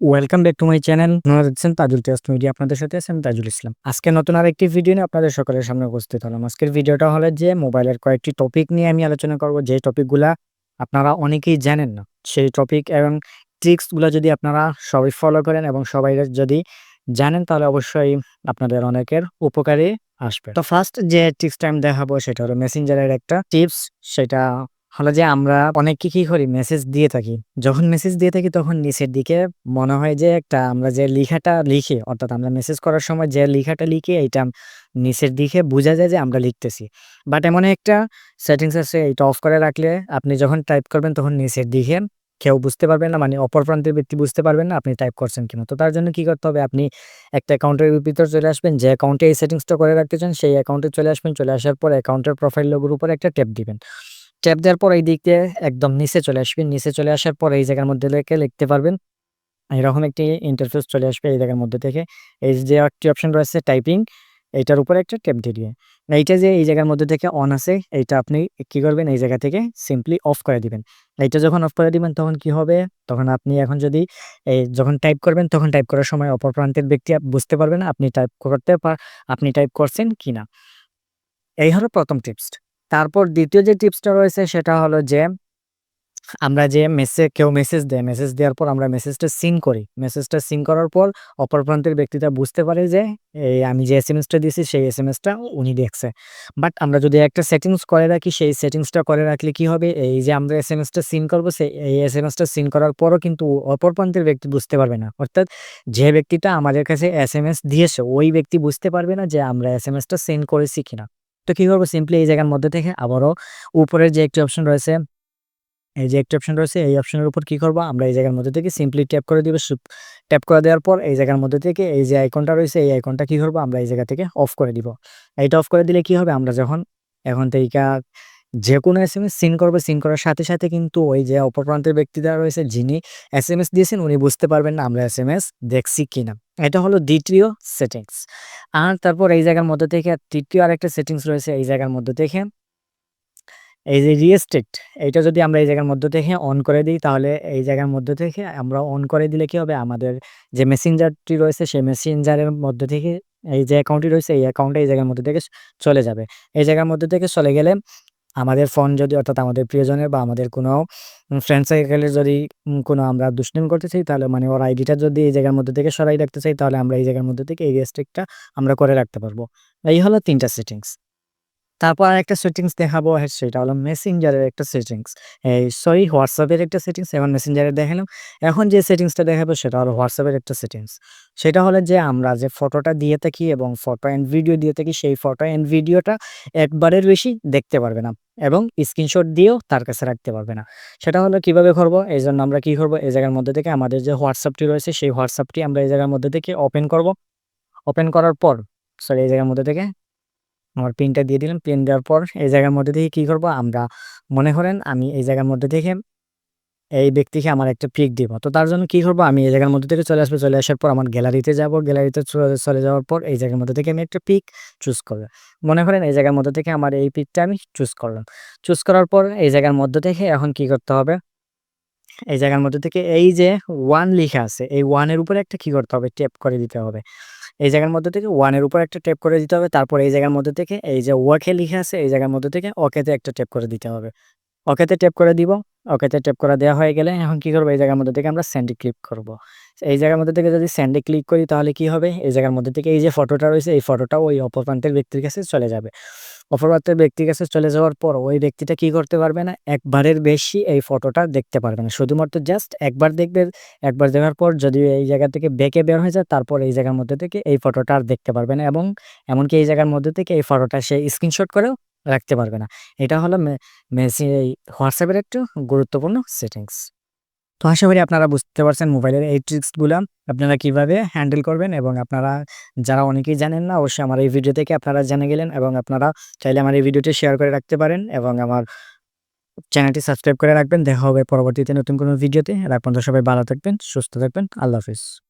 Welcome back to my channel দেখছেন Tajul test media আপনাদের সাথে আছি আমি তাজুল ইসলাম। আজকে নতুন আরেকটি ভিডিও নিয়ে আপনাদের সকলের সামনে উপস্থিত হলাম। আজকের ভিডিওটা হলো যে মোবাইলের কয়েকটি টপিক নিয়ে আমি আলোচনা করব। যে টপিকগুলা আপনারা অনেকেই জানেন না, সেই টপিক এবং ট্রিক্সগুলো যদি আপনারা সবাই ফলো করেন এবং সবাই যদি জানেন, তাহলে অবশ্যই আপনাদের অনেকের উপকারে আসবে। তো ফার্স্ট যে টিপসটা আমি দেখাবো, সেটা হলো মেসেঞ্জারের একটা টিপস সেটা হলো যে আমরা অনেকে কি করি? মেসেজ দিয়ে থাকি। যখন মেসেজ দিয়ে থাকি, তখন নিচের দিকে মনে হয় যে একটা আমরা যে লেখাটা লিখি, অর্থাৎ আমরা মেসেজ করার সময় যে লেখাটা লিখি, এইটা নিচের দিকে বোঝা যায় যে আমরা লিখতেছি। বাট এমন একটা সেটিংস আছে এটা অফ করে রাখলে আপনি যখন টাইপ করবেন, তখন নিচের দিকে কেউ বুঝতে পারবেন না মানে অপর প্রান্তের ব্যক্তি বুঝতে পারবেন না আপনি টাইপ করছেন কিনা। তো তার জন্য কি করতে হবে? আপনি একটা অ্যাকাউন্টের ভিতর চলে আসবেন, যে অ্যাকাউন্টে এই সেটিংসটা করে রাখতে চান, সেই অ্যাকাউন্টে চলে আসবেন, চলে আসার পর অ্যাকাউন্টের প্রোফাইল লোগোর উপর একটা ট্যাপ দিবেন। ট্যাপ দেওয়ার পর এই দিক দিয়ে একদম নিচে চলে আসবেন নিচে চলে আসার পর এই জায়গার মধ্যে লেখে লিখতে পারবেন। এরকম একটি ইন্টারফেস চলে আসবে এই জায়গার মধ্যে থেকে। এই যে একটি অপশন রয়েছে টাইপিং এইটার উপরে একটা ট্যাপ দিয়ে দিয়ে এইটা যে এই জায়গার মধ্যে থেকে অন আছে, এইটা আপনি কি করবেন? এই জায়গা থেকে সিম্পলি অফ করে দিবেন। এইটা যখন অফ করে দিবেন, তখন কি হবে? তখন আপনি এখন যদি এই যখন টাইপ করবেন, তখন টাইপ করার সময় অপর প্রান্তের ব্যক্তি বুঝতে পারবেন আপনি টাইপ করতে পার আপনি টাইপ করছেন কি না এই হলো প্রথম টিপস তারপর দ্বিতীয় যে টিপসটা রয়েছে সেটা হলো যে, আমরা যে মেসেজ কেউ মেসেজ দেয় মেসেজ দেওয়ার পর আমরা মেসেজটা সিন করি। মেসেজটা সিন করার পর অপর প্রান্তের ব্যক্তিটা বুঝতে পারে যে এই আমি যে এস এম এসটা দিয়েছি সেই এস এম এসটা উনি দেখছে। বাট আমরা যদি একটা সেটিংস করে রাখি, সেই সেটিংসটা করে রাখলে কি হবে? এই যে আমরা এস এম এসটা সিন করব সেই এই এস এম এসটা সিন করার পরও কিন্তু অপর প্রান্তের ব্যক্তি বুঝতে পারবে না। অর্থাৎ যে ব্যক্তিটা আমাদের কাছে এস এম এস দিয়েছে, ওই ব্যক্তি বুঝতে পারবে না যে আমরা এস এম এসটা সেন্ড করেছি কিনা। তো কী করব? সিম্পলি এই জায়গার মধ্যে থেকে আবারও উপরের যে একটি অপশন রয়েছে, এই যে একটি অপশন রয়েছে, এই অপশনের উপর কি করব? আমরা এই জায়গার মধ্যে থেকে সিম্পলি ট্যাপ করে দিব। ট্যাপ করে দেওয়ার পর এই জায়গার মধ্যে থেকে এই যে আইকনটা রয়েছে, এই আইকনটা কি করব? আমরা এই জায়গা থেকে অফ করে দিব। এইটা অফ করে দিলে কি হবে? আমরা যখন, এখন থেকে যে কোনো এস এম এস সিন করবে সিন করার সাথে সাথে কিন্তু ওই যে অপর প্রান্তের ব্যক্তিরা রয়েছে, যিনি এস এম এস দিয়েছেন, উনি বুঝতে পারবেন না আমরা এস এম এস দেখছি কিনা। এটা হলো দ্বিতীয় সেটিংস আর তারপর এই জায়গার মধ্যে থেকে তৃতীয় আরেকটা সেটিংস রয়েছে এই জায়গার মধ্যে থেকে। এই যে রিয়েস্ট্রিক্ট এইটা যদি আমরা এই জায়গার মধ্যে থেকে অন করে দিই, তাহলে এই জায়গার মধ্যে থেকে আমরা অন করে দিলে কি হবে? আমাদের যে মেসেঞ্জারটি রয়েছে, সেই মেসেঞ্জারের মধ্যে থেকে এই যে অ্যাকাউন্টটি রয়েছে, এই অ্যাকাউন্টটা এই জায়গার মধ্যে থেকে চলে যাবে। এই জায়গার মধ্যে থেকে চলে গেলে আমাদের ফোন যদি অর্থাৎ আমাদের প্রিয়জনের বা আমাদের কোনো ফ্রেন্ড সার্কেলের যদি কোনো আমরা দুষ্টিম করতে চাই, তাহলে মানে ওর আইডিটা যদি এই জায়গার মধ্যে থেকে সরাই রাখতে চাই, তাহলে আমরা এই জায়গার মধ্যে থেকে এই রেস্ট্রিক্টটা আমরা করে রাখতে পারব। এই হলো তিনটা সেটিংস তারপর আর একটা সেটিংস দেখাবো সেটা হলো মেসেঞ্জারের একটা সেটিংস এই সরি হোয়াটসঅ্যাপের একটা সেটিংস এবং মেসেঞ্জারে দেখালাম। এখন যে সেটিংসটা দেখাবো, সেটা হলো হোয়াটসঅ্যাপের একটা সেটিংস সেটা হলো যে আমরা যে ফটোটা দিয়ে থাকি এবং ফটো অ্যান্ড ভিডিও দিয়ে থাকি, সেই ফটো অ্যান্ড ভিডিওটা একবারের বেশি দেখতে পারবে না এবং স্ক্রিনশট দিয়েও তার কাছে রাখতে পারবে না। সেটা হলো কীভাবে করব? এই জন্য আমরা কি করব? এই জায়গার মধ্যে থেকে আমাদের যে হোয়াটসঅ্যাপটি রয়েছে, সেই হোয়াটসঅ্যাপটি আমরা এই জায়গার মধ্যে থেকে ওপেন করব। ওপেন করার পর সরি এই জায়গার মধ্যে থেকে আমার পিনটা দিয়ে দিলাম। পিন দেওয়ার পর এই জায়গার মধ্যে থেকে কী করব? আমরা মনে করেন আমি এই জায়গার মধ্যে থেকে এই ব্যক্তিকে আমার একটা পিক দিব। তো তার জন্য কী করব? আমি এই জায়গার মধ্যে থেকে চলে আসব। চলে আসার পর আমার গ্যালারিতে যাব। গ্যালারিতে চলে যাওয়ার পর এই জায়গার মধ্যে থেকে আমি একটা পিক চুজ করব। মনে করেন এই জায়গার মধ্যে থেকে আমার এই পিকটা আমি চুজ করলাম। চুজ করার পর এই জায়গার মধ্যে থেকে এখন কি করতে হবে? এই জায়গার মধ্যে থেকে এই যে ওয়ান লিখা আছে, এই ওয়ানের উপরে একটা কি করতে হবে? ট্যাপ করে দিতে হবে। এই জায়গার মধ্যে থেকে ওয়ানের উপর একটা ট্যাপ করে দিতে হবে। তারপর এই জায়গার মধ্যে থেকে এই যে ওয়াকে লিখে আছে, এই জায়গার মধ্যে থেকে ওকেতে একটা ট্যাপ করে দিতে হবে। ওকেতে ট্যাপ করে দিব। ওকেতে ট্যাপ করে দেওয়া হয়ে গেলে এখন কি করব? এই জায়গার মধ্যে থেকে আমরা স্যান্ডে ক্লিক করব। এই জায়গার মধ্যে থেকে যদি স্যান্ডে ক্লিক করি তাহলে কি হবে? এই জায়গার মধ্যে থেকে এই যে ফটোটা রয়েছে, এই ফটোটা ওই অপপ্রান্তের ব্যক্তির কাছে চলে যাবে। অপরপ্রান্তের ব্যক্তির কাছে চলে যাওয়ার পর ওই ব্যক্তিটা কি করতে পারবে না? একবারের বেশি এই ফটোটা দেখতে পারবে না। শুধুমাত্র জাস্ট একবার দেখবে, একবার দেখার পর যদি এই জায়গা থেকে বেঁকে বের হয়ে যায়, তারপর এই জায়গার মধ্যে থেকে এই ফটোটা আর দেখতে পারবে না এবং এমনকি এই জায়গার মধ্যে থেকে এই ফটোটা সে স্ক্রিনশট করেও রাখতে পারবে না। এটা হলো মেসি এই হোয়াটসঅ্যাপের একটু গুরুত্বপূর্ণ সেটিংস তো আশা করি আপনারা বুঝতে পারছেন মোবাইলের এই ট্রিক্সগুলো। আপনারা কীভাবে হ্যান্ডেল করবেন এবং আপনারা যারা অনেকেই জানেন না, অবশ্যই আমার এই ভিডিও থেকে আপনারা জেনে গেলেন এবং আপনারা চাইলে আমার এই ভিডিওটি শেয়ার করে রাখতে পারেন এবং আমার চ্যানেলটি সাবস্ক্রাইব করে রাখবেন। দেখা হবে পরবর্তীতে নতুন কোনো ভিডিওতে। আর আপনারা সবাই ভালো থাকবেন, সুস্থ থাকবেন। আল্লাহ হাফিজ।